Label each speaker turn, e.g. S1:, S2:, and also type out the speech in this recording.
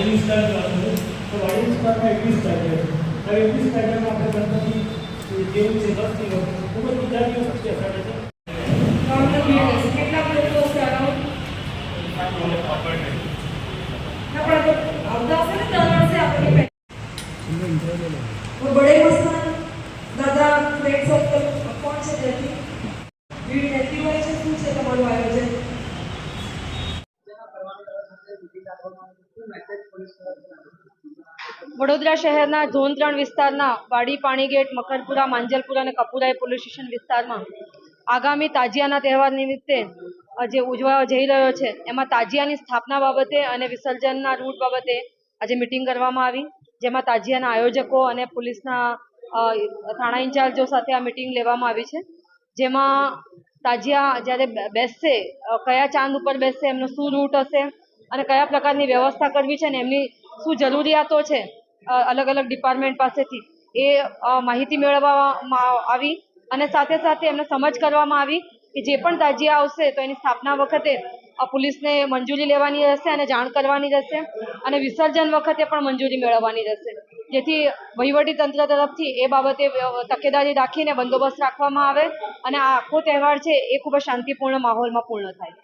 S1: વિસ્તારમાં એકવીસ તારીખે છે હવે એકવીસ તારીખે આપણે ગણપતિ જેવું છે દસ દિવસ ખૂબ જ વિદ્યાર્થીઓ શક્ય સાથે છે
S2: નોર્મલ ભીડ હશે કેટલા લોકો હશે અરાઉન્ડ ના પણ આ તો આવતા હશે ને દર વર્ષે આપણી પે- वो बड़े मस्तान દાદા ફ્રેન્ડ સર્કલ કોણ છે ત્યાંથી ભીડ રહેતી હોય છે શું છે તમારું આયોજન
S3: વડોદરા શહેરના ઝોન ત્રણ વિસ્તારના વાડી પાણીગેટ મકરપુરા માંજલપુરા અને કપુરાઈ પોલીસ સ્ટેશન વિસ્તારમાં આગામી તાજિયાના તહેવાર નિમિત્તે જે ઉજવવા જઈ રહ્યો છે. એમાં તાજિયાની સ્થાપના બાબતે અને વિસર્જનના રૂટ બાબતે આજે મિટિંગ કરવામાં આવી. જેમાં તાજિયાના આયોજકો અને પોલીસના થાણા ઇન્ચાર્જો સાથે આ મિટિંગ લેવામાં આવી છે. જેમાં તાજિયા જ્યારે બેસશે કયા ચાંદ ઉપર બેસશે, એમનો શું રૂટ હશે અને કયા પ્રકારની વ્યવસ્થા કરવી છે ને એમની શું જરૂરિયાતો છે અલગ અલગ ડિપાર્ટમેન્ટ પાસેથી એ માહિતી મેળવવામાં આવી અને સાથે સાથે એમને સમજ કરવામાં આવી કે જે પણ તાજિયા આવશે તો એની સ્થાપના વખતે પોલીસને મંજૂરી લેવાની રહેશે અને જાણ કરવાની રહેશે અને વિસર્જન વખતે પણ મંજૂરી મેળવવાની રહેશે. જેથી વહીવટી તંત્ર તરફથી એ બાબતે તકેદારી રાખીને બંદોબસ્ત રાખવામાં આવે અને આ આખો તહેવાર છે એ ખૂબ જ શાંતિપૂર્ણ માહોલમાં પૂર્ણ થાય.